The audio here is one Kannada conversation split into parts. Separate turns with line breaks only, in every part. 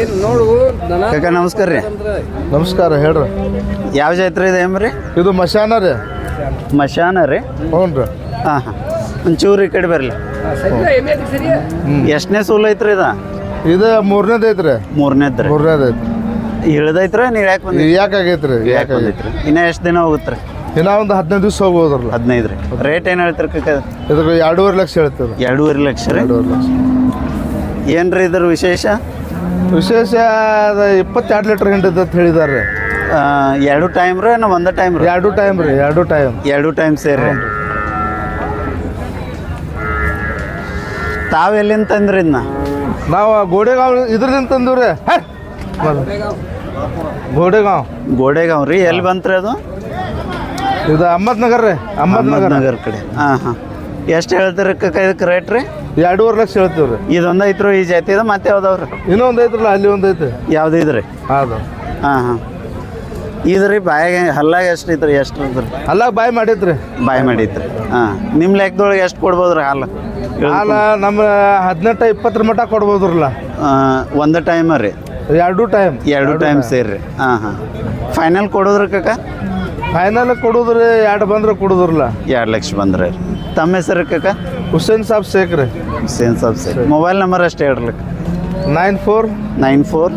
ಏನ್ ನೋಡು
ಕಾಕ ನಮಸ್ಕಾರ ರೀ.
ನಮಸ್ಕಾರ ಹೇಳ್ರಿ.
ಯಾವ ಜಾತ್ರೆ ಇದೆ ಏಮ್ರಿ
ಇದು ಮಶಾನ ರೀ.
ಮಶಾನ ರೀ?
ಹ್ಞೂ ರೀ.
ಹಾಂ ಹಾಂ. ಒಂಚೂರು ಈ ಕಡೆ ಬರಲಿ
ಎಮ್ಮೆ ಐತಿ
ಎಷ್ಟನೇ ಸೂಲ್ ಐತ್ರಿ ಇದ?
ಇದು ಮೂರನೇದು ಐತ್ರಿ.
ಮೂರನೇದ್ ರೀ.
ಮೂರನೇದು ಐತ್ರಿ.
ಇಳ್ದೈತ್ರ ನೀವು ಯಾಕೆ ಬಂದ್ರಿ ಯಾಕೆ
ಆಗೈತ್ರಿ?
ಬಂದೈತ್ರಿ? ಇನ್ನ ಎಷ್ಟು ದಿನ ಹೋಗುತ್ತೆ
ಇನ್ನ ಒಂದು ಹದಿನೈದು ದಿವಸ ಹೋಗ್ಬೋದ್ರಲ್ಲ.
ಹದಿನೈದು ರೀ. ರೇಟ್ ಏನು ಹೇಳ್ತೀರಿ ಕಾಕ
ಇದಕ್ಕೆ ಎರಡೂವರೆ ಲಕ್ಷ ಹೇಳ್ತದೆ
ಎರಡೂವರೆ ಲಕ್ಷ ರೀ?
ಎರಡೂವರೆ ಲಕ್ಷ.
ಏನ್ರಿ ಇದ್ರ ವಿಶೇಷ?
ವಿಶೇಷ ಅದು ಇಪ್ಪತ್ತೆರಡು ಲೀಟ್ರ್ ಗಂಟೆ ಅಂತ ಹೇಳಿದಾರೆ
ಎರಡು ಟೈಮ್ ರೀ ನಾ ಒಂದೇ ಟೈಮ್ ರೀ?
ಎರಡು ಟೈಮ್ ರೀ ಎರಡು ಟೈಮ್
ಎರಡು ಟೈಮ್ ಸೇರಿ. ತಾವು ಎಲ್ಲಿಂದ ತಂದ್ರಿ ಇದನ್ನ
ನಾವು ಗೋಡೆಗಾಂವ್ ಇದ್ರದಿಂದ ತಂದ್ರಿ ಗೋಡೆಗಾವ್ ಗೋಡೆಗಾವ್ ಗೋಡೆಗಾಂವ್.
ಗೋಡೆಗಾಂವ್ ರೀ ಎಲ್ಲಿ ಬಂತ್ರಿ ಅದು?
ಇದು ಅಹಮದ್ನಗರ್ ರೀ ಅಹಮದ್ನಗರ್
ನಗರ್ ಕಡೆ. ಹಾಂ ಹಾಂ. ಎಷ್ಟು ಹೇಳ್ತೀರಿ ಇದಕ್ಕೆ ರೇಟ್ ರೀ?
ಎರಡೂವರೆ ಲಕ್ಷ ಹೇಳ್ತೀವಿ ರೀ.
ಇದೊಂದು ಐತ್ರಿ ಈ ಜಾತಿ ಇದೆ ಮತ್ತೆ ಯಾವ್ದವ್ರಿ?
ಇನ್ನೊಂದು ಐತ್ರಲ್ಲ ಅಲ್ಲಿ ಒಂದು ಐತೆ
ಯಾವ್ದು ಇದ್ರಿ?
ಹೌದು.
ಹಾಂ ಹಾಂ. ಇದ್ರಿ ಬಾಯಾಗ ಹಲ್ಲಾಗ ಎಷ್ಟು ಐತ್ರಿ ಎಷ್ಟು ಇದ್ರಿ
ಅಲ್ಲ ಬಾಯ್ ಮಾಡೈತ್ರಿ.
ಬಾಯಿ ಮಾಡೈತ್ರಿ. ಹಾಂ. ನಿಮ್ಮ ಲೆಕ್ಕದೊಳಗೆ ಎಷ್ಟು ಕೊಡ್ಬೋದು ರೀ ಹಾಲು?
ಹಾಲ ನಮ್ಮ ಹದಿನೆಂಟು ಇಪ್ಪತ್ತರ ಮಟ್ಟ ಕೊಡ್ಬೋದ್ರಲ್ಲ.
ಒಂದು ಟೈಮ್ ರೀ.
ಎರಡು ಟೈಮ್
ಎರಡು ಟೈಮ್ ಸೇರಿ ಹಾಂ ಹಾಂ. ಫೈನಲ್ ಕೊಡೋದ್ರಿ ಕಕ್ಕ
ಫೈನಲ್ ಕೊಡುದ್ರಿ ಎರಡು ಬಂದ್ರೆ ಕೊಡುದ್ರಲ್ಲ?
ಎರಡು ಲಕ್ಷ ಬಂದ್ರೆ ತಮ್ಮ ಹೆಸರು ಕಕ್ಕ
ಹುಸೇನ್ ಸಾಬ್ ಶೇಖ್ ರೀ.
ಹುಸೇನ್ ಸಾಬ್ ಸೇರಿ. ಮೊಬೈಲ್ ನಂಬರ್ ಅಷ್ಟೇ ಹೇಳ್ರಿ
nine four
nine four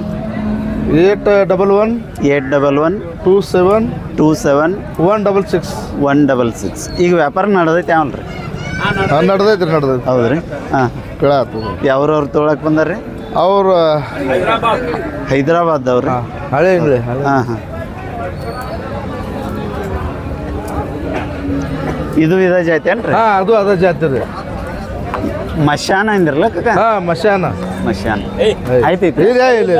eight double one
eight double one
two seven
two seven
one double six
one double six ಈಗ ವ್ಯಾಪಾರ ನಡೆದೈತೆ ಯಾವಲ್ಲ
ರೀ? ನಡ್ದೈತೆ ನಡ್ದೈತೆ.
ಹೌದು ಹೌದ್ರಿ? ಹಾಂ.
ಕೇಳಾತು.
ಯಾವ್ರವ್ರು ತೊಗೊಳಕ್ ಬಂದಾರ್ರಿ?
ಅವ್ರು
ಹೈದ್ರಾಬಾದ್ದವ್ರಿ
ಹಳೆ ಇಂಗ್ಲಿ ಹಳೆ
ಹಾಂ ಹಾಂ. ಇದು ಇದ ಜಾತಿ ಏನ್ರಿ?
ಹಾ ಅದು ಅದ ಜಾತಿ ರೀ.
ಮಶಾನ ಅಂದಿರಲ್ಲ ಕಕ್ಕ
ಹಾಂ ಮಶಾನ
ಮಶಾನ ಆಯ್ತೈತಿ
ಇಲ್ಲ ಇಲ್ಲ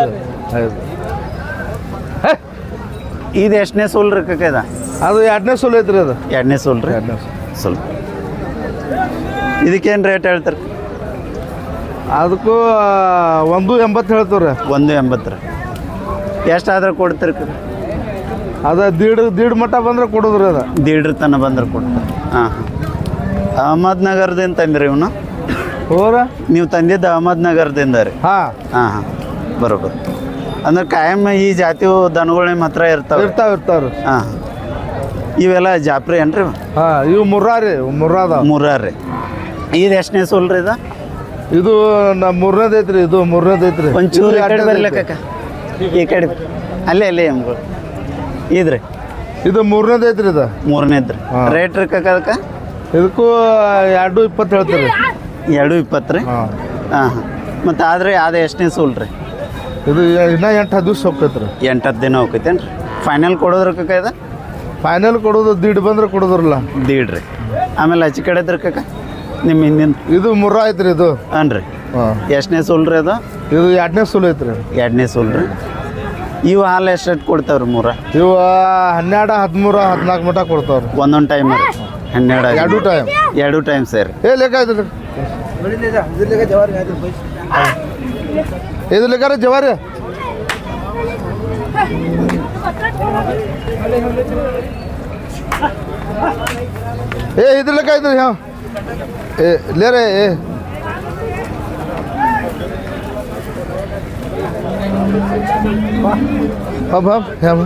ಇದು ಎಷ್ಟನೇ ಸೋಲ್ ರೀ ಕಕ್ಕ ಇದ?
ಅದು ಎರಡನೇ ಸೋಲ್ ಐತ್ರಿ ಅದು.
ಎರಡನೇ ಸೋಲ್ ರೀ?
ಎರಡನೇ
ಸೋಲ್. ಇದಕ್ಕೇನು ರೇಟ್ ಹೇಳ್ತಾರೆ?
ಅದಕ್ಕೂ ಒಂದು ಎಂಬತ್ತು ಹೇಳ್ತವ್ರಿ.
ಒಂದು ಎಂಬತ್ತು ರೀ. ಎಷ್ಟಾದ್ರೆ ಕೊಡ್ತೀರಿ?
ಅದ ದೀಡ್ ದೀಡ್ ಮಟ್ಟ ಬಂದ್ರೆ ಕೊಡುದ್ರಿ ಅದ.
ದೀಡ್ರ ತನ ಬಂದ್ರೆ ಕೊಡ್ತಾರೆ. ಹಾಂ ಹಾಂ. ಅಹಮದ್ನಗರದಿಂದ ತಂದ್ರಿ ಇವನು?
ಹೋರ?
ನೀವು ತಂದಿದ್ದು ಅಹಮದ್ನಗರದಿಂದ ರೀ?
ಹಾಂ.
ಹಾಂ ಹಾಂ. ಬರೋಬರ್ ಅಂದ್ರೆ ಕಾಯಂ ಈ ಜಾತಿ ದನಗಳು ನಿಮ್ಮ ಹತ್ರ ಇರ್ತಾವೆ
ಇರ್ತಾವ ಇರ್ತಾವ್ರಿ
ಹಾಂ ಇವೆಲ್ಲ ಜಾಪ್ರಿ ಏನ್ರಿ
ಹಾಂ ಇವು ಮುರ್ರಾ ರೀ ಮುರ್ರಾ ಅದಾವ.
ಮೂರಾರು ರೀ. ಇದು ಎಷ್ಟನೇ ಸೋಲ್ ರೀ ಇದು?
ಇದು ನಮ್ಮ ಮೂರನೇದು ಐತ್ರಿ ಇದು ಮೂರನೇದು ಐತ್ರಿ.
ಒಂಚೂರು ಈ ಕಡೆ ಈ ಕಡೆ ಅಲ್ಲೇ ಅಲ್ಲೇ ಎಮ್ಗಳು ಇದ್ರಿ?
ಇದು ಮೂರನೇದು ಐತ್ರಿ ಇದು.
ಮೂರನೇದ್ರಿ ರೀ. ರೇಟ್ ರೀ ಕಕ್ಕ ಅದಕ್ಕೆ?
ಇದಕ್ಕೂ ಎರಡು ಇಪ್ಪತ್ತು ಹೇಳ್ತೀರಿ.
ಎರಡು ಇಪ್ಪತ್ತು ರೀ?
ಹಾಂ.
ಹಾಂ ಹಾಂ. ಮತ್ತು ಆದ್ರೆ ಅದು ಎಷ್ಟನೇ ಸೂಲ್ ರೀ?
ಇದು ಇನ್ನೂ ಎಂಟು ಹತ್ತು ದಿವ್ಸ ಹೋಗ್ತೈತ್ರಿ.
ಎಂಟು ಹತ್ತು ದಿನ ಹೋಗ್ತೈತೇನು ರೀ ಫೈನಲ್ ಕೊಡೋದ್ರ ಕಕ್ಕ ಇದು?
ಫೈನಲ್ ಕೊಡೋದು ದೀಡ್ ಬಂದ್ರೆ ಕೊಡೋದ್ರಲ್ಲ.
ದೀಡ್ ರೀ. ಆಮೇಲೆ ಹಚ್ಚಿ ಕಡೆ ಇದ್ರ ಕಕ್ಕ ನಿಮ್ಮ ಹಿಂದಿನ
ಇದು ಮುರ ಐತ್ರಿ ಇದು.
ಹಾಂ ರೀ
ಹಾಂ.
ಎಷ್ಟನೇ ಸೂಲ್ ರೀ ಅದು?
ಇದು ಎರಡನೇ ಸೂಲ್ ಐತ್ರಿ.
ಎರಡನೇ ಸೂಲ್ ರೀ. ಇವು ಹಾಲು ಎಷ್ಟು ಕೊಡ್ತಾವ್ರಿ ಮೂರ?
ಇವು ಹನ್ನೆರಡು ಹದಿಮೂರು ಹದಿನಾಲ್ಕು ಮಟ್ಟ ಕೊಡ್ತಾವ್ರಿ.
ಒಂದೊಂದು ಟೈಮ್ ರೀ ಹನ್ನೆರಡು ಆಗಿ-
ಎರಡು ಟೈಮ್
ಎರಡು ಟೈಮ್ ಸೇರಿ.
ಏ ಲೆಕ್ಕ ಐತ್ರಿ ಇದು ಲೆಕ್ಕಾರ ಜವಾರಿ. ಏ ಇದ್ರ ಲೆಕ್ಕ ಐತ್ರಿ ಹಾಂ ಏ ಲೇರೆ ಏ. ಹಬ್ hop, ಹ್ಯಾಮ್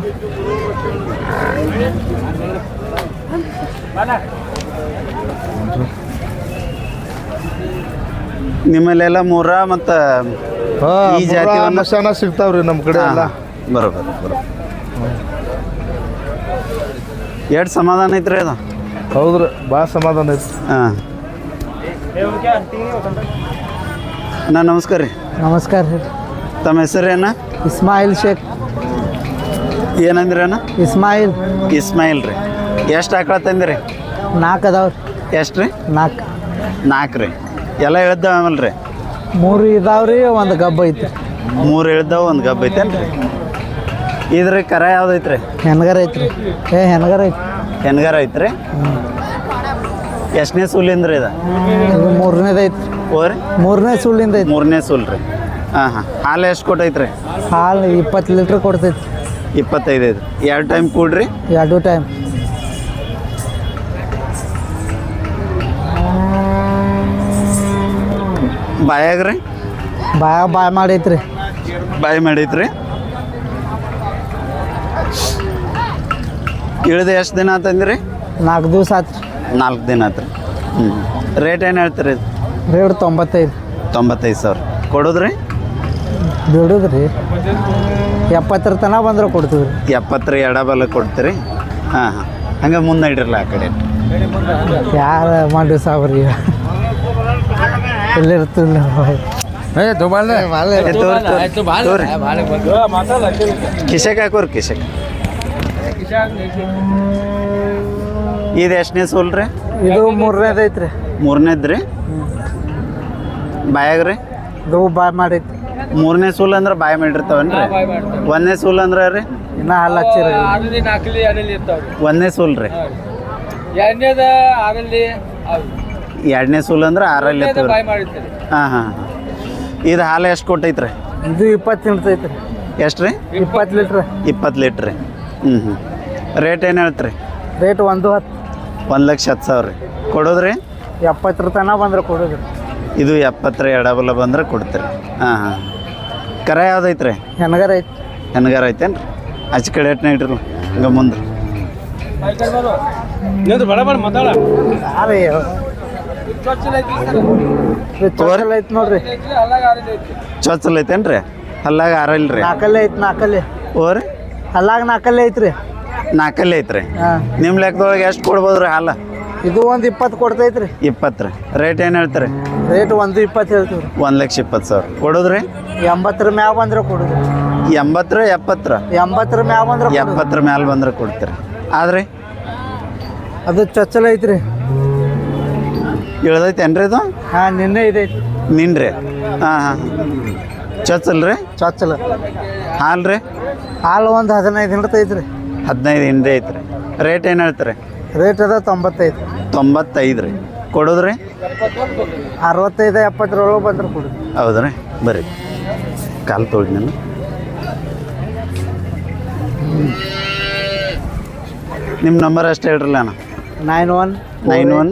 ನಿಮ್ಮಲ್ಲೆಲ್ಲ ಮೂರ ಮತ್ತು
ಹಾಂ
ಈ ಜಾತಿವನ್ನ-
ಮಸಾನ ಸಿಗ್ತಾವ್ರಿ ನಮ್ಮ ಕಡೆ ಎಲ್ಲ.
ಬರೋಬರ ಬರೋಬರ್. ಎರಡು ಸಮಾಧಾನ ಐತ್ರಿ ಅದು.
ಹೌದ್ರಿ ಭಾಳ ಸಮಾಧಾನ ಐತಿ
ಹಾಂ. ಅಣ್ಣ ನಮಸ್ಕಾರ ರೀ.
ನಮಸ್ಕಾರ ರೀ.
ತಮ್ಮ ಹೆಸರೇನ
ಇಸ್ಮಾಯಿಲ್ ಶೇಖ್.
ಏನಂದ್ರೇನ
ಇಸ್ಮಾಯಿಲ್.
ಇಸ್ಮಾಯಿಲ್ ರೀ. ಎಷ್ಟು ಆಕಳ ತಂದಿರಿ?
ನಾಲ್ಕು ಅದಾವ್ರಿ
ಎಷ್ಟು ರೀ?
ನಾಲ್ಕು.
ನಾಲ್ಕು ರೀ. ಎಲ್ಲ ಹೇಳ್ದಾವ ಆಮೇಲೆ ರೀ?
ಮೂರು ಇದಾವ್ರಿ ಒಂದು ಗಬ್ಬ ಐತೆ
ಮೂರು ಹೇಳ್ದಾವ ಒಂದು ಗಬ್ಬ ಐತೇನು ರೀ? ಇದ್ರ ಕರ ಯಾವ್ದು ಐತ್ರಿ?
ಹೆಣ್ಗಾರ ಐತ್ರಿ. ಏ ಹೆಣ್ಗಾರ ಐತಿ
ಹೆಣ್ಗಾರ ಐತ್ರಿ? ಎಷ್ಟನೇ ಸುಳ್ಳಿಂದ್ರಿ ಇದು?
ಇದು ಮೂರನೇದು ಐತ್ರಿ.
ಓರಿ
ಮೂರನೇ ಸುಳ್ಳಿಂದ ಐತೆ
ಮೂರನೇ ಸೂಲ್ ರೀ. ಹಾಂ ಹಾಂ. ಹಾಲು ಎಷ್ಟು ಕೊಟ್ಟೈತ್ರಿ?
ಹಾಲು ಇಪ್ಪತ್ತು ಲೀಟ್ರ್ ಕೊಡ್ತೈತಿ.
ಇಪ್ಪತ್ತೈದು ಐದು ಎರಡು ಟೈಮ್ ಕೂಡ್ರಿ?
ಎರಡು ಟೈಮ್.
ಬಾಯಾಗ್ರಿ
ಬಾಯ ಬಾಯ್ ಮಾಡೈತ್ರಿ.
ಬಾಯಿ ಮಾಡೈತ್ರಿ? ಇಳಿದು ಎಷ್ಟು ದಿನ ಆತಂದ್ರಿ?
ನಾಲ್ಕು ದಿವಸ ಆತ್ರಿ.
ನಾಲ್ಕು ದಿನ ಆತ್ರಿ. ಹ್ಞೂ ರೇಟ್ ಏನು ಹೇಳ್ತೀರಿ
ರೇಟ್ ತೊಂಬತ್ತೈದು.
ತೊಂಬತ್ತೈದು ಸಾವಿರ. ಕೊಡೋದ್ರಿ?
ಬಿಡುದ್ರಿ ಎಪ್ಪತ್ತರ ತನಕ ಬಂದ್ರೆ ಕೊಡ್ತೀವಿ ರೀ
ಎಪ್ಪತ್ತರ ಎಡಬಲ ಕೊಡ್ತೀರಿ? ಹಾಂ ಹಾಂ. ಹಂಗೆ ಮುಂದೆ ಇಡ್ರಲ್ಲ ಆ ಕಡೆ.
ಯಾರು ಮಾಡಿ ಸಾಬ್ರಿ ಎಲ್ಲಿರ್ತಿಲ್ಲ
ಏ, ತೋರಿ, ತೋರಿ, ತೋರಿ. ಕಿಶಕ್ ಹಾಕೋರಿ ಕಿಶಕ್. ಇದು ಎಷ್ಟನೇ ಸೋಲ್ ರೀ?
ಇದು ಮೂರನೇದು ಐತ್ರಿ.
ಮೂರನೇದು ರೀ? ಬಾಯಾಗ ರೀ?
ಇದು ಬಾಯ್ ಮಾಡೈತಿ
ಮೂರನೇ ಸೂಲ್ ಅಂದ್ರೆ ಬಾಯಿ ಮಾಡಿರ್ತಾವನ್ರಿ ಒಂದನೇ ಸೂಲ್ ಅಂದ್ರೆ ರೀ?
ಇನ್ನ ಹಾಲು ಹಚ್ಚಿರಿ.
ಆರಲ್ಲಿ ನಾಲ್ಕಲ್ಲಿ ಎರಡಲ್ಲಿ ಇರ್ತಾವ್ರಿ.
ಒಂದನೇ ಸೂಲ್ ರೀ?
ಎರಡನೇದ ಆರಲ್ಲಿ
ಎರಡನೇ ಸೂಲ್ ಅಂದ್ರೆ ಆರಲ್ಲಿ
ಬಾಯ್
ಹಾ
ಮಾಡಿರ್ತಾರೆ
ಹಾಂ ಹಾಂ ಹಾಂ. ಇದು ಹಾಲು ಎಷ್ಟು ಕೊಟ್ಟೈತ್ರಿ?
ಇದು ಇಪ್ಪತ್ತು ನಿಲ್ತೈತ್ರಿ
ಎಷ್ಟು ರೀ?
ಇಪ್ಪತ್ತು ಲೀಟ್ರ್.
ಇಪ್ಪತ್ತು ಲೀಟ್ರ್ ರೀ. ಹ್ಞೂ ಹ್ಞೂ ರೇಟ್ ಏನು ಹೇಳ್ತ್ರಿ?
ರೇಟ್ ಒಂದು ಹತ್ತು.
ಒಂದು ಲಕ್ಷ ಹತ್ತು ಸಾವಿರ ರೀ. ಕೊಡೋದ್ರಿ?
ಎಪ್ಪತ್ತರ ತನಕ ಬಂದ್ರೆ ಕೊಡೋದ್ರಿ
ಇದು ಎಪ್ಪತ್ತರ ಎಡಬಲ್ಲ ಬಂದ್ರೆ ಕೊಡ್ತೀರಿ. ಹಾಂ ಹಾಂ. ಕರ ಯಾವ್ದೈತ್ರಿ?
ಹೆಣ್ಗಾರ ಐತಿ.
ಹೆಣ್ಗಾರ ಐತೇನು ರೀ ಆಚೆ ಕಡೆ ಎಟ್ನ ಇಟ್ರಲ್ಲ ಹಂಗ ಮುಂದೆ.
ಚೊಚ್ಚಲ್
ಯಾರೇ ಚೊಚ್ಚಲ ಐತಿ ನೋಡ್ರಿ.
ಅಲ್ಲಾಗ ಆರಲ್ಲಿ ಐತಿ
ಚೊಚ್ಚಲ್ ಐತೇನು ರೀ ಹಲ್ಲಾಗ ಆರಲ್ಲ ರೀ
ನಾಲ್ಕಲ್ಲೇ ಐತಿ ನಾಲ್ಕಲ್ಲೇ
ಓರಿ
ಹಲ್ಲಾಗ ನಾಲ್ಕಲ್ಲೇ ಐತ್ರಿ.
ನಾಲ್ಕಲ್ಲಿ ಐತ್ರಿ.
ನಿಮ್
ನಿಮ್ಮ ಲೆಕ್ಕದೊಳಗೆ ಎಷ್ಟು ಕೊಡ್ಬೋದು ರೀ ಹಾಲು
ಇದು ಒಂದು ಇಪ್ಪತ್ತು ಕೊಡ್ತೈತ್ರಿ.
ಇಪ್ಪತ್ತು ರೀ. ರೇಟ್ ಏನು ಹೇಳ್ತಾರೆ?
ರೇಟ್ ಒಂದು ಇಪ್ಪತ್ತು ಹೇಳ್ತೀವಿ
ಒಂದು ಲಕ್ಷ ಇಪ್ಪತ್ತು ಸಾವಿರ. ಕೊಡೋದ್ರಿ?
ಎಂಬತ್ತರ ಮ್ಯಾಗ ಬಂದ್ರೆ ಕೊಡೋದು.
ಎಂಬತ್ತರ ಎಪ್ಪತ್ತರ?
ಎಂಬತ್ತರ ಮ್ಯಾಗ ಬಂದ್ರೆ.
ಎಪ್ಪತ್ತರ ಮ್ಯಾಲ ಬಂದ್ರೆ ಕೊಡ್ತೀರಿ. ಆದ್ರಿ?
ಅದು ಚೊಚ್ಚಲ ಐತ್ರಿ.
ಇಳ್ದೈತೇನ್ರಿ ಇದು?
ಹಾಂ ನಿನ್ನೆ ಇದೈತಿ.
ನಿನ್ರಿ? ಹಾಂ ಹಾಂ. ಚೊಚ್ಚಲ್ ರೀ
ಚೊಚ್ಚಲ.
ಹಾಲು ರೀ
ಹಾಲು ಒಂದು ಹದಿನೈದು ಹಿಡ್ತೈತ್ರಿ.
ಹದಿನೈದು ಹಿಂದೆ ಐತ್ರಿ. ರೇಟ್ ಏನು ಹೇಳ್ತೀರಿ?
ರೇಟ್ ಅದ ತೊಂಬತ್ತೈದು.
ತೊಂಬತ್ತೈದು ರೀ. ಕೊಡೋದ್ರಿ?
ಅರವತ್ತೈದು ಎಪ್ಪತ್ತರೊಳಗೆ ಬಂದ್ರೆ ಕೊಡೋದು.
ಹೌದ್ರಿ? ಬರ್ರಿ. ಕಾಲು ತೊಳ್ದು ನಾನು ನಿಮ್ಮ ನಂಬರ್ ಅಷ್ಟೇ ಹೇಳ್ರಲ್ಲ ಅಣ್ಣ.
Nine one
nine one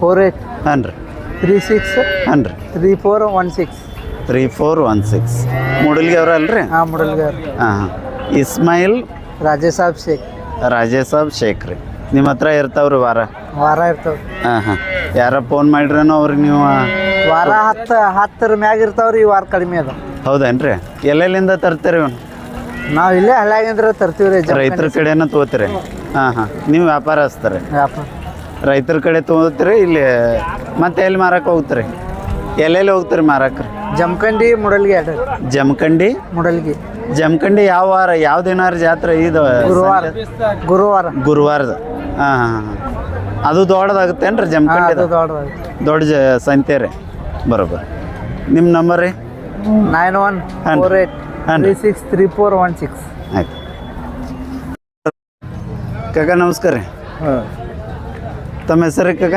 four eight
ಹಾಂ ರೀ
ತ್ರೀ ಸಿಕ್ಸ್
ಹಾಂ ರೀ
three four one six
three four one six Mudalgi ಅವ್ರ ಅಲ್ರಿ?
ಹಾಂ ಮುಡಲ್ಗಾರ್
ಹಾಂ ಹಾಂ. ಇಸ್ಮಾಯಿಲ್
ರಾಜೇಸಾಬ್ ಶೇಖ್.
ರಾಜೇಶ್ ಸಾಬ್ ಶೇಖ್ ರೀ. ನಿಮ್ಮ ಹತ್ರ ಇರ್ತಾವ್ರಿ ವಾರ?
ವಾರ ಇರ್ತಾವ.
ಹಾಂ ಹಾಂ. ಯಾರ ಫೋನ್ ಮಾಡಿರೇನೋ ಅವ್ರಿಗೆ ನೀವು
ವಾರ ಹತ್ತು ಹತ್ತರ ಮ್ಯಾಗ ಇರ್ತಾವ್ರಿ ಈ ವಾರ ಕಡಿಮೆ ಅದ.
ಹೌದೇನ್ರಿ? ಎಲ್ಲೆಲ್ಲಿಂದ ತರ್ತೀರಿ ಇವ್ನು?
ನಾವು ಇಲ್ಲೇ ಹಳ್ಯಾಗಿಂದ್ರ ತರ್ತೀವ್ರಿ
ರೈತರ ಕಡೆನ ತಗೋತೀರಿ? ಹಾಂ ಹಾಂ. ನೀವು ವ್ಯಾಪಾರ ಹಚ್ತಾರೆ
ವ್ಯಾಪಾರ.
ರೈತರ ಕಡೆ ತಗೋತೀರಿ ಇಲ್ಲಿ ಮತ್ತೆ ಎಲ್ಲಿ ಮಾರಕ್ಕೆ ಹೋಗ್ತೀರಿ? ಎಲ್ಲೆಲ್ಲಿ ಹೋಗ್ತೀರಿ ಮಾರಕ್ಕೆ
ಜಮಖಂಡಿ ಮುಡಲ್ಗಿ
ಜಮಖಂಡಿ?
ಮುಡಲ್ಗಿ.
ಜಮಖಂಡಿ ಯಾವ ವಾರ ಯಾವ ದಿನಾರ ಜಾತ್ರೆ ಇದು?
ಗುರುವಾರ. ಗುರುವಾರ.
ಗುರುವಾರದ. ಹಾಂ ಹಾಂ ಹಾಂ. ಅದು ದೊಡ್ಡದಾಗುತ್ತೇನ್ರಿ ಜಮಖಂಡಿ
ಅದು ದೊಡ್ಡದಾಗಿ
ದೊಡ್ಡ ಜ ಸಂತೆ ರೀ. ಬರೋಬ್ಬರ. ನಿಮ್ಮ ನಂಬರ್ ರೀ?
Nine one four eight three six three four one six
ಆಯ್ತು. ಕಾಕ ನಮಸ್ಕಾರ ರೀ.
ಹಾಂ.
ತಮ್ಮ ಹೆಸರು ಕಾಕ?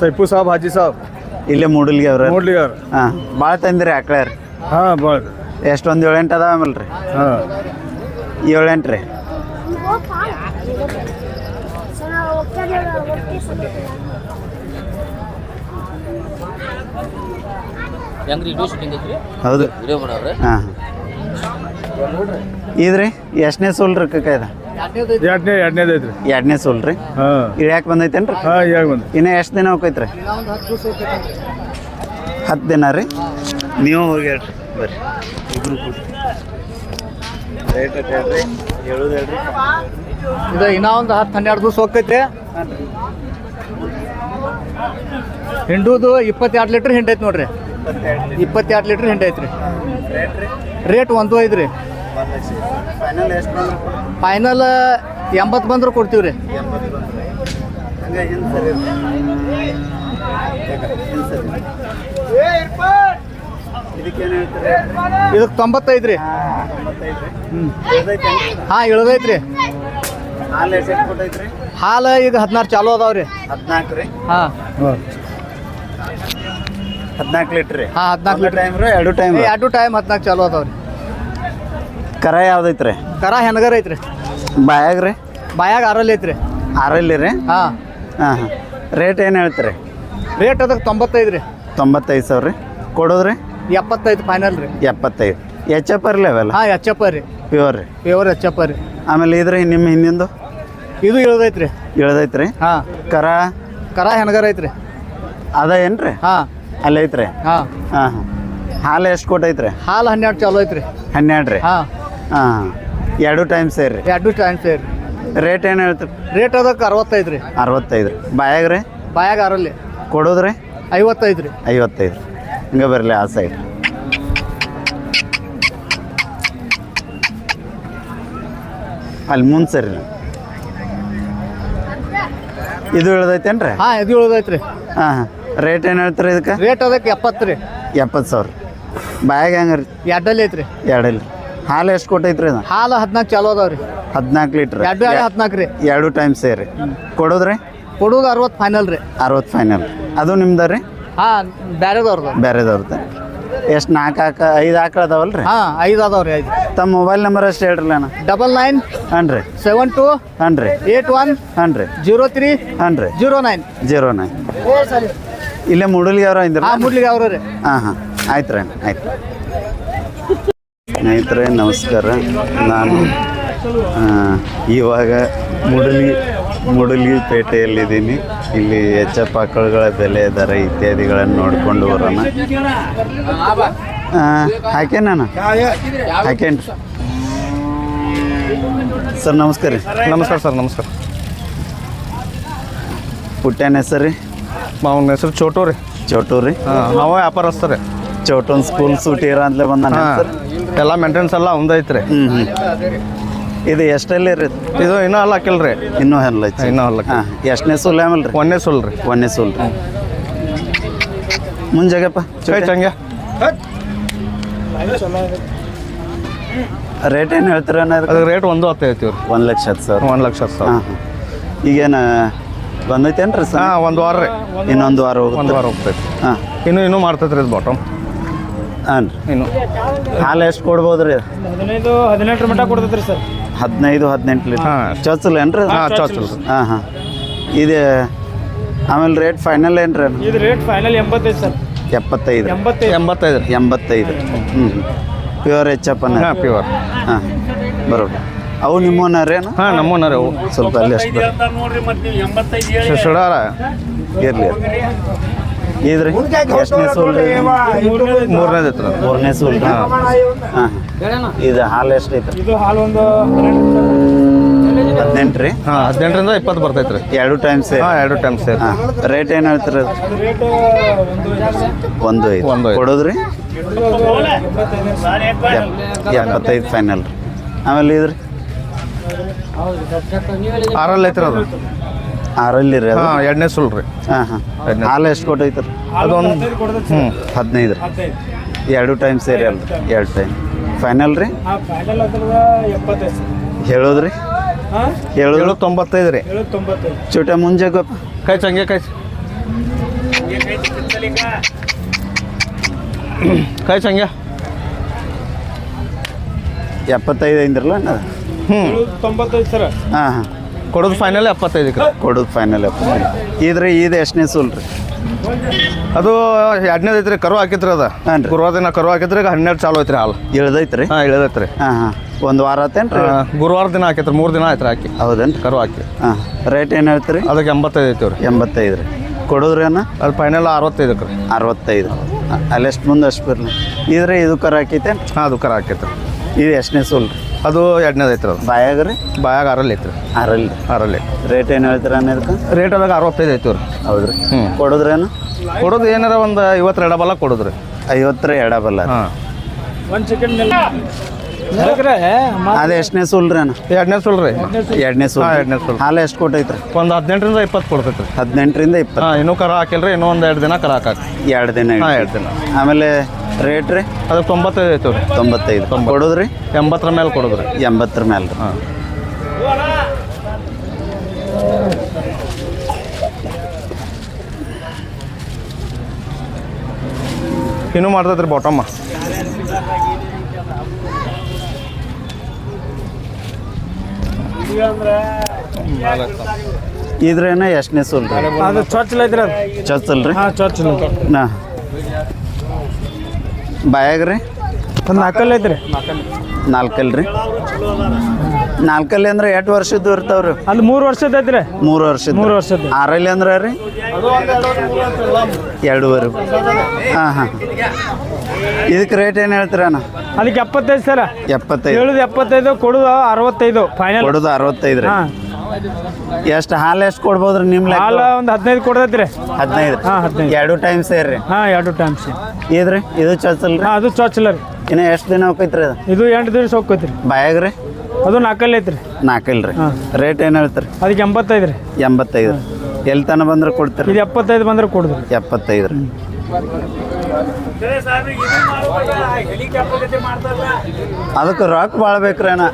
ಸೈಪು ಸಾಬ್ ಹಾಜಿ ಸಾಬ್.
ಇಲ್ಲೇ ಮೂಡಲ್ಗೆ ಅವ್ರ.
ನೋಡ್ಲಿ ಅವ್ರ.
ಹಾಂ. ಭಾಳ ತಂದಿರಿ ಆಕಳ ರೀ
ಹಾಂ ಭಾಳ
ಎಷ್ಟೊಂದು ಏಳೆಂಟು ಅದಾವ ಆಮೇಲೆ ರೀ.
ಹಾಂ.
ಏಳೆಂಟು ರೀ. ಹೌದು. ಹಾಂ. ಇದ್ರಿ? ಎಷ್ಟನೇ ಸೋಲ್ ರೀ ಕಕ್ಕ ಇದು?
ಎರಡನೇ ಎರಡನೇದು ಐತ್ರಿ.
ಎರಡನೇ ಸೋಲ್ ರೀ?
ಹಾಂ.
ಇಳ್ಯಾಕೆ ಬಂದೈತೇನ್ರಿ?
ಹಾಂ ಬಂದು
ಇನ್ನು ಎಷ್ಟು ದಿನ ಹೋಗೈತ್ರಿ ಹತ್ತು ದಿನ ರೀ? ನೀವು ಹೋಗಿ ಹೇಳ್ರಿ ಬರ್ರಿ. ರೇಟ್ ಅಟ್ ಹೇಳ್ರಿ ಹೇಳೋದು ಹೇಳ್ರಿ
ಇದು ಇನ್ನೂ ಒಂದು ಹತ್ತು ಹನ್ನೆರಡು ದಿವಸ ಹೋಗ್ತೈತೆ. ಹಿಂಡುದು ಇಪ್ಪತ್ತೆರಡು ಲೀಟ್ರ್ ಹಿಂಡೈತೆ ನೋಡ್ರಿ. ಇಪ್ಪತ್ತೆರಡು ಲೀಟ್ರ್ ಹಿಂಡೈತೆ ರೀ. ರೇಟ್ ಒಂದು ಐದು ರೀ.
ಫೈನಲ್ ಎಷ್ಟು ಬಂದ್ರೆ
ಫೈನಲ್ ಎಂಬತ್ತು ಬಂದ್ರೆ ಕೊಡ್ತೀವಿ ರೀ
ಹಂಗೆ ಹಿಂದೆ ಸರಿ ಇದಕ್ಕೇನು ಹೇಳ್ತೀರಿ
ಇದಕ್ಕೆ ತೊಂಬತ್ತೈದು ರೀ. ಹಾ ಇಳ್ದೈತ್ರಿ ರೀ.
ಹಾಲು
ಈಗ ಹದಿನಾರು ಚಾಲು ಅದಾವ ರೀ.
ಹದಿನಾಲ್ಕು ರೀ.
ಹಾಂ.
ಹದಿನಾಲ್ಕು ಲೀಟ್ರ್ ರೀ.
ಹಾ ಹದಿನಾಲ್ಕು ಲೀಟ್ರ್.
ಟೈಮ್ ರೀ ಎರಡು ಟೈಮ್
ಎರಡು ಟೈಮ್ ಹದಿನಾಲ್ಕು ಚಾಲು ಅದಾವ ರೀ.
ಕರ ಯಾವ್ದೈತ್ರಿ
ಕರ ಹೆಣ್ಗರ ಐತ್ರಿ.
ಬಾಯಾಗ ರೀ?
ಬಾಯಾಗ ಆರಲ್ಲಿ ಐತ್ರಿ.
ಆರಲ್ಲಿ ರೀ?
ಹಾಂ.
ಹಾಂ ಹಾಂ. ರೇಟ್ ಏನು ಹೇಳ್ತೀರಿ?
ರೇಟ್ ಅದಕ್ಕೆ ತೊಂಬತ್ತೈದು ರೀ.
ತೊಂಬತ್ತೈದು ಸಾವಿರ ರೀ. ಕೊಡೋದ್ರಿ?
ಎಪ್ಪತ್ತೈದು ಫೈನಲ್ ರೀ.
ಎಪ್ಪತ್ತೈದು. ಎಚ್ ಎಫ್ ಅರ್ಲಿ ಲೆವೆಲ್
ಹಾಂ ಎಚ್ ರೀ.
ಪ್ಯೂರ್ ರೀ.
ಪ್ಯೂರ್ ಎಚ್ ಎಪ್ಪ ರೀ.
ಆಮೇಲೆ ಇದ್ರೆ ನಿಮ್ಮ ಹಿಂದಿಂದು?
ಇದು ಇಳ್ದೈತ್ರಿ.
ಇಳ್ದೈತ್ರಿ?
ಹಾಂ.
ಕರ?
ಕರ ಹೆಣ್ಗರ ಐತ್ರಿ.
ಅದ ಏನ್ರಿ?
ಹಾಂ.
ಅಲ್ಲಿ ಐತ್ರಿ
ಹಾಂ.
ಹಾಂ ಹಾಂ. ಹಾಲು ಎಷ್ಟು ಕೊಟ್ಟೈತ್ರಿ
ಹಾಲು ಹನ್ನೆರಡು ಚಾಲು ಐತ್ರಿ.
ಹನ್ನೆರಡು ರೀ
ಹಾಂ.
ಹಾಂ ಹಾಂ. ಎರಡು ಟೈಮ್ ಸೇರಿ
ಎರಡು ಟೈಮ್ ಸೇರಿ
ರೇಟ್ ಏನು ಹೇಳ್ತೀರಿ?
ರೇಟ್ ಅದಕ್ಕೆ ಅರವತ್ತೈದು ರೀ.
ಅರವತ್ತೈದು ರೀ. ಬಾಯಾಗ ರೀ
ಬಾಯಾಗ ಅರಲ್ಲಿ
ಕೊಡೋದ್ರಿ?
ಐವತ್ತೈದು ರೀ.
ಐವತ್ತೈದು. ಹಿಂಗೆ ಬರಲಿ ಆ ಸೈಡ್ ಅಲ್ಲಿ ಮುಂದೆ ಸರಿ ಇದು ಇಳ್ದೈತೇನ್ರಿ
ಹಾಂ ಇದು ಉಳ್ದೈತ್ರಿ.
ಹಾಂ ಹಾಂ. ರೇಟ್ ಏನು ಹೇಳ್ತೀರಿ ಇದಕ್ಕೆ?
ರೇಟ್ ಅದಕ್ಕೆ ಎಪ್ಪತ್ತು ರೀ.
ಎಪ್ಪತ್ತು ಸಾವಿರ. ಬ್ಯಾಗ್ ಹೆಂಗೆ ರೀ
ಎರಡಲ್ಲಿ ಐತ್ರಿ.
ಎರಡಲ್ಲಿ. ಹಾಲು ಎಷ್ಟು ಕೊಟ್ಟೈತ್ರಿ ಇದು?
ಹಾಲು ಹದಿನಾಲ್ಕು ಚಾಲು ಅದಾವ ರೀ.
ಹದಿನಾಲ್ಕು ಲೀಟ್ರ್
ಎರಡು ಎರಡು ಹದಿನಾಲ್ಕು ರೀ.
ಎರಡು ಟೈಮ್ ಸೇರಿ. ಕೊಡೋದ್ರಿ?
ಕೊಡೋದು ಅರವತ್ತು ಫೈನಲ್ ರೀ.
ಅರವತ್ತು ಫೈನಲ್ ಅದು ನಿಮ್ದು ರೀ
ಹಾಂ ಬೇರೆದವ್ರದ್ದು
ಬೇರೆದವ್ರದ್ದು ಎಷ್ಟು ನಾಲ್ಕು ಆಕ ಐದು ಆಕಳ ಅದಾವಲ್ಲ ರೀ
ಹಾಂ ಐದು ಅದಾವ್ರಿ ಐದು.
ತಮ್ಮ ಮೊಬೈಲ್ ನಂಬರ್ ಅಷ್ಟು ಹೇಳ್ರಲ್ಲ ಅಣ್ಣ?
ಡಬಲ್ ನೈನ್
ಹಾಂ ರೀ
ಸೆವೆನ್ ಟು
ಹಾಂ ರೀ
ಏಟ್ ಒನ್
ಹಾಂ ರೀ
ಜೀರೋ ತ್ರೀ
ಹಾಂ ರೀ
ಜೀರೋ ನೈನ್.
Zero nine. ಇಲ್ಲೇ ಮುಡಲಿಗೆ ಅವ್ರ ಇಂದ್ರ
ಹಾಂ ಮುಡ್ಲಿಗೆ ಅವ್ರ ರೀ.
ಹಾಂ ಹಾಂ. ಆಯ್ತು ರೀ ಆಯ್ತು. ಸ್ನೇಹಿತರೆ ನಮಸ್ಕಾರ. ನಾನು ಇವಾಗ ಮುಡಲಿ ಮುಡಲಿ ಪೇಟೆಯಲ್ಲಿದ್ದೀನಿ. ಇಲ್ಲಿ ಹೆಚ್ಚಪ್ಪ ಆಕಳುಗಳ ಬೆಲೆ ದರ ಇತ್ಯಾದಿಗಳನ್ನು ನೋಡಿಕೊಂಡು ಬರೋಣ. ಹಾಕೇನ ಹಾಕೇನ್ರಿ ಸರ್ ನಮಸ್ಕಾರ ರೀ.
ನಮಸ್ಕಾರ ಸರ್ ನಮಸ್ಕಾರ.
ಪುಟ್ಟನ ಹೆಸರು ರೀ?
ಅವನ ಹೆಸರು ಚೋಟು ರೀ.
ಚೌಟು ರೀ?
ಅವ ಹಸ್ತಾರೆ ರೀ.
ಚೌಟನ್ ಸ್ಕೂಲ್ ಸೂಟಿ ಇರೋ ಅಂತಲೇ ಬಂದಾನ
ಹಾಂ
ಸರ್?
ಎಲ್ಲ ಮೇಂಟೆನೆನ್ಸ್ ಎಲ್ಲ ಒಂದೈತ್ರಿ
ಹ್ಞೂ ಹ್ಞೂ ಇದು ಎಷ್ಟಲ್ಲಿ ರೀ
ಇದು ಇನ್ನೂ ಅಲ್ಲ ಹಾಕಿಲ್ಲ ರೀ
ಇನ್ನೂ ಹಲ್ಲ
ಇನ್ನೂ ಅಲ್ಲ
ಹಾಂ ಎಷ್ಟನೇ ಸುಲ್ ಆಮೇಲೆ ರೀ
ಒಂದೇ ಸುಲ್. ರೀ
ಒಂದೇ ಸುಲ್ ರೀ ಮುಂಜಾಗಪ್ಪ
ಚಂಗೆ
ರೇಟ್ ಏನು ಹೇಳ್ತೀರ
ಅದಕ್ಕೆ ರೇಟ್ ಒಂದು ಹತ್ತು ಹೇಳ್ತೀವಿ ರೀ
ಒಂದು ಲಕ್ಷ ಹತ್ತು ಸಾವಿರ.
ಒಂದು ಲಕ್ಷ ಹತ್ತು ಸಾವಿರ.
ಹಾಂ ಈಗೇನು ಬಂದೈತೇನು ರೀ ಸರ್?
ಹಾಂ ಒಂದು ವಾರ ರೀ.
ಇನ್ನೊಂದು ವಾರ
ಒಂದು
ಹೋಗುತ್ತೆ
ವಾರ ಹೋಗ್ತೈತಿ.
ಹಾಂ.
ಇನ್ನೂ ಇನ್ನೂ ಮಾಡ್ತೈತೆ ರೀ ಇದು ಬಾಟಮ್
ಹಾಂ ರೀ
ಇನ್ನು.
ಹಾಲು ಎಷ್ಟು ಕೊಡ್ಬೋದು ರೀ
ಹದಿನೈದು ಹದಿನೆಂಟು ಮಟ್ಟ ಕೊಡ್ತೈತ್ರಿ ಸರ್.
ಹದಿನೈದು ಹದಿನೆಂಟು ಲೀಟರ್.
ಹಾಂ.
ಚೊಚ್ಚಲ್ ಏನು ರೀ
ಹಾಂ ಚೊಚ್ಚಲ್.
ಹಾಂ ಹಾಂ. ಇದು ಆಮೇಲೆ ರೇಟ್ ಫೈನಲ್ ಏನ್ರಿ ರೀ
ಇದು ರೇಟ್ ಫೈನಲ್ ಎಂಬತ್ತೈದು ಸರ್.
ಎಪ್ಪತ್ತೈದು
ಎಂಬತ್ತೈದು.
ಎಂಬತ್ತೈದು. ರೀ
ಎಂಬತ್ತೈದು ಹ್ಞೂ ಪ್ಯೂರ್ ಎಚ್ಚಪ್ಪನ
ಹಾಂ ಪ್ಯೂರ್
ಹಾಂ ಬರೋಬ್ರಿ ಅವು ನಿಮ್ಮವನರೇನು
ಹಾಂ ನಮ್ಮನ್ನ ರೀ ಅವು.
ಸ್ವಲ್ಪ ಅಲ್ಲಿ ಅಷ್ಟು
ಸುಡಾರ
ಇರಲಿ. ಇದ್ರಿ ಎಷ್ಟನೇ ಸೂಲ್ ರೀ
ಮೂರನೇದು ಐತೆ ರೀ
ಮೂರನೇ ಸೂಲ್ ಹಾಂ. ಇದು ಹಾಲು ಎಷ್ಟು ಐತ್ರಿ?
ಇದು ಹಾಲು ಒಂದು
ಹದಿನೆಂಟು ರೀ?
ಹಾಂ ಹದಿನೆಂಟರಿಂದ ಇಪ್ಪತ್ತು ಬರ್ತೈತೆ ರೀ.
ಎರಡು ಟೈಮ್ ಸೇರಿ?
ಹಾಂ ಎರಡು ಟೈಮ್ಸ್ ಸೇರಿ.
ಹಾಂ. ರೇಟ್ ಏನು ಹೇಳ್ತೀರಿ
ರೇಟ್ ಒಂದು
ಐದು.
ಒಂದು.
ಕೊಡೋದ್ರಿ? ಎಪ್ಪತ್ತೈದು ಫೈನಲ್ ರೀ. ಆಮೇಲೆ ಇದ್ರಿ?
ಆರಲ್ಲಿ ಐತ್ರ ಅದು.
ಆರಲ್ಲಿ ರೀ ಅದು?
ಹಾಂ ಎರಡನೇ ಸುಲ್ ರೀ.
ಹಾಂ ಹಾಂ. ಹಾಲು ಎಷ್ಟು ಕೊಟ್ಟೈತ್ರಿ
ಅದೊಂದು ಹ್ಞೂ
ಹದಿನೈದು ರೀ. ಎರಡು ಟೈಮ್ ಸೇರಿ ಅಲ್ಲ ಎರಡು ಟೈಮ್. ಫೈನಲ್ ರೀ? ಹೇಳೋದು
ಹಾಂ?
ಹೇಳೋದು?
ಏಳು ತೊಂಬತ್ತೈದು ರೀ
ಚೂಟ ಮುಂಜೆ ಗೊಪ್ಪ
ಕೈ ಚಂಗೆ ಕೈ ಕೈ ಚಂಗೆ.
ಎಪ್ಪತ್ತೈದು ಐದ್ರಲ್ಲ
ಹ್ಞೂ
ತೊಂಬತ್ತೈದು ಸರ್.
ಹಾಂ ಹಾಂ.
ಕೊಡೋದು ಫೈನಲ್ ಎಪ್ಪತ್ತೈದಕ್ಕೆ
ಕೊಡೋದು ಫೈನಲ್ ಎಪ್ಪತ್ತೈದು. ಇದ್ರಿ ಇದು ಎಷ್ಟನೇ ಸೂಲ್ ರೀ?
ಅದು ಎರಡನೇದು ಐತ್ರಿ ಕರು ಹಾಕಿತ್ರಿ ಅದ.
ಹಾನ್ ರೀ.
ಗುರುವಾರ ದಿನ ಕರು ಹಾಕಿದ್ರೆ ಈಗ ಹನ್ನೆರಡು ಚಾಲು ಐತ್ರಿ ಹಾಲು.
ಇಳ್ದೈತ್ರಿ?
ಹಾಂ ಇಳಿದೈತ್ರಿ.
ಹಾಂ ಹಾಂ. ಒಂದು ವಾರ ಆತೇನ್ರಿ?
ಗುರುವಾರ ದಿನ ಹಾಕಿತ್ರಿ ಮೂರು ದಿನ ಆಯ್ತು ಹಾಕಿ.
ಹೌದೇನು
ಕರು ಹಾಕಿ.
ಹಾಂ ರೇಟ್ ಏನು ಹೇಳ್ತೀರಿ?
ಅದಕ್ಕೆ ಎಂಬತ್ತೈದು ಐತಿವ್ರಿ
ಎಂಬತ್ತೈದು ರೀ. ಕೊಡೋದ್ರಿ ಅನ್ನ
ಅಲ್ಲಿ ಫೈನಲ್ ಅರವತ್ತೈದಕ್ಕೆ ರೀ.
ಅರವತ್ತೈದು. ಅಲ್ಲೆಷ್ಟು ಮುಂದೆ ಅಷ್ಟು ಬರ್ಲಿ. ಇದ್ರೆ ಇದು ಕರ ಹಾಕೈತೆ
ಹಾಂ ಅದು ಕರ ಹಾಕೈತ್ರಿ.
ಇದು ಎಷ್ಟನೇ ಸುಲ್ರಿ ರೀ?
ಅದು ಎರಡನೇದು ಐತ್ರಿ ಅದು.
ಬಾಯಾಗ ರೀ?
ಬಾಯಾಗ ಅರಲ್ಲಿ ಐತ್ರಿ.
ಆರಲ್ಲಿ.
ಅರಲ್ಲಿ
ರೇಟ್ ಏನು ಹೇಳ್ತೀರ ಅನ್ನೋದಕ್ಕೆ?
ರೇಟ್ ಅದಾಗ ಅರವತ್ತೈದು ಐತಿವ್ರಿ
ಹೌದ್ರಿ.
ಹ್ಞೂ
ಕೊಡೋದ್ರೇನು?
ಕೊಡೋದು ಏನಾರ ಒಂದು ಐವತ್ತು ಎಡಬಲ್ಲ ಕೊಡೋದ್ರಿ.
ಐವತ್ತರ ಎಡಬಲ್ಲ
ಹಾಂ.
ಅದು ಎಷ್ಟನೇ ಸೂಲ್ ರೀ ಅಣ್ಣ?
ಎರಡನೇ ಸುಲ್ ರೀ.
ಎರಡನೇ ಸೂಲ್.
ಹಾಂ ಎರಡನೇ ಸುಲ್.
ಹಾಲು ಎಷ್ಟು ಕೊಟ್ಟೈತ್ರಿ?
ಒಂದು ಹದಿನೆಂಟರಿಂದ ಇಪ್ಪತ್ತು ಕೊಡ್ತೈತ್ರಿ
ಹದಿನೆಂಟರಿಂದ ಇಪ್ಪತ್ತು.
ಹಾಂ ಇನ್ನೂ ಕರ ಹಾಕಿಲ್ರಿ ಇನ್ನೂ ಒಂದು ಎರಡು ದಿನ ಕರ ಹಾಕಿ
ಎರಡು ದಿನ
ಹಾಂ ಎರಡು ದಿನ.
ಆಮೇಲೆ ರೇಟ್ ರೀ?
ಅದಕ್ಕೆ ತೊಂಬತ್ತೈದು ರೀ
ತೊಂಬತ್ತೈದು. ಕೊಡೋದ್ರಿ?
ಎಂಬತ್ತರ ಮೇಲೆ ಕೊಡೋದ್ರಿ.
ಎಂಬತ್ತರ ಮೇಲೆ ರೀ.
ಹಾಂ. ಇನ್ನೂ ಮಾಡ್ತೈತ್ರಿ ಬಾಟಮ್ಮ
ಇದ್ರೇನ ಎಷ್ಟನೇ ಸುಲ್ರಿ
ಅದು ಚೊಚ್ಚಲ ಐತ್ರಿ ಅದು.
ಚೊಚ್ಚಲ್ ರೀ
ಹಾಂ ಚೊಚ್ಚಲ.
ನಾ. ಬಾಯಾಗ ರೀ?
ಒಂದು ನಾಲ್ಕಲ್ಲಿ ಐತ್ರಿ.
ನಾಲ್ಕಲ್ರಿ ನಾಲ್ಕಲ್ಲಿ ಅಂದ್ರೆ ಎಷ್ಟು ವರ್ಷದ್ದು ಇರ್ತಾವ್ರಿ
ಅಲ್ಲಿ ಮೂರು ವರ್ಷದ ಐತ್ರಿ.
ಮೂರು ವರ್ಷದ
ಮೂರು ವರ್ಷದ
ಆರಲ್ಲಿ ಅಂದ್ರೆ ರೀ? ಎರಡೂವರೆ. ಹಾಂ ಹಾಂ. ಇದಕ್ಕೆ ರೇಟ್ ಏನು ಹೇಳ್ತೀರಣ್ಣ
ಅದಕ್ಕೆ ಎಪ್ಪತ್ತೈದು ಸರ.
ಎಪ್ಪತ್ತೈದು.
ಹೇಳುದು ಎಪ್ಪತ್ತೈದು ಕೊಡುದು ಅರವತ್ತೈದು ಫೈನಲ್
ಕೊಡುದು ಅರವತ್ತೈದು ರೀ. ಎಷ್ಟು ಹಾಲು ಎಷ್ಟು ಕೊಡ್ಬೋದ್ರಿ ನಿಮ್
ಹಾಲ ಒಂದು ಹದಿನೈದು ಕೊಡ್ತೈತ್ರಿ.
ಹದಿನೈದು?
ಹಾಂ ಹದಿನೈದು.
ಎರಡು ಟೈಮ್ ಸೇರಿ
ಹಾಂ ಎರಡು ಟೈಮ್ಸ್
ಇದ್ರಿ? ಇದು ಚೊಚ್ಚಲ್ ರೀ
ಅದು ಚೊಚ್ಚಲ ರೀ
ಇನ್ನು ಎಷ್ಟು ದಿನ ಹೋಗೈತ್ರಿ ಅದು?
ಇದು ಎಂಟು ದಿವಸ ಹೋಗ್ತೈತ್ರಿ.
ಬಾಯಾಗ್ರಿ? ರೀ
ಅದು ನಾಲ್ಕಲ್ಲಿ ಐತ್ರಿ.
ನಾಲ್ಕಲ್ಲ ರೀ
ಹಾಂ.
ರೇಟ್ ಏನು ಹೇಳ್ತಾರೆ?
ಅದಕ್ಕೆ ಎಂಬತ್ತೈದು ರೀ
ಎಂಬತ್ತೈದು. ಎಲ್ಲಿ ತನಕ ಬಂದ್ರೆ ಕೊಡ್ತಾರೆ?
ಇದು ಎಪ್ಪತ್ತೈದು ಬಂದ್ರೆ ಕೊಡುದು.
ಎಪ್ಪತ್ತೈದು. ರೀ ಅದಕ್ಕೆ ರೊಕ್ಕ ಭಾಳ ಬೇಕ್ರಣ ಅಣ್ಣ.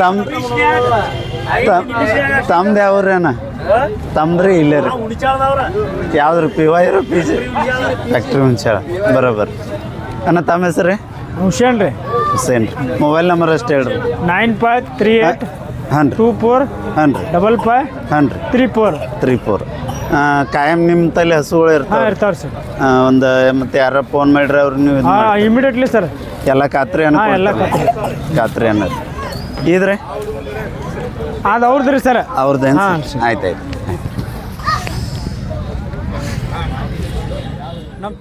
ತಮ್ ತಮ್ದು ಯಾವ್ರಿ ಅಣ್ಣ? ತಮ್ದ್ರಿ ಇಲ್ಲೇ ರೀ. ಯಾವ್ದು ಪಿ ವೈ ಇರೋ ಪಿ ಜಿ ಫ್ಯಾಕ್ಟ್ರಿ ಹುಂಚಾಳ ಬರೋಬರ್. ಅಣ್ಣ ತಮ್ಮ ಹೆಸರು ರೀ?
ಹುಷೇನ್ ರೀ
ಹುಸೇನ್ ರೀ ಮೊಬೈಲ್ ನಂಬರ್ ಅಷ್ಟು ಹೇಳ್ರಿ.
ನೈನ್ ಫೈವ್ ತ್ರೀ ಏಟ್
ಹಾಂ ರೀ
ಟೂ ಫೋರ್
ಹಾಂ ರೀ
ಡಬಲ್ ಫೈವ್
ಹಾಂ ರೀ
ತ್ರೀ ಫೋರ್
ತ್ರೀ ಫೋರ್ ಕಾಯಂ ನಿಮ್ಮ ತಲೆ ಹಸುಗಳು
ಹಾಂ
ಇರ್ತಾವೆ
ಇರ್ತಾವ್ರಿ ಸರ್.
ಒಂದು ಮತ್ತೆ ಯಾರ ಫೋನ್ ಮಾಡ್ರಿ ಅವ್ರು ನೀವು ಇದ್
ಹಾಂ
ಮಾಡಿ.
Immediately sir.
ಎಲ್ಲ ಖಾತ್ರಿ
ಹಾ, ಎಲ್ಲ
ಅನ್ನ ಖಾತ್ರಿ. ಅನ್ನೋದು ಇದ್ರೆ?
ಅದು ಅವ್ರದ್ರಿ ಸರ್.
ಅವ್ರದ್ದೇನು
ಹಾ,
ಆಯ್ತು ಆಯ್ತು.
ನಮ್ಮ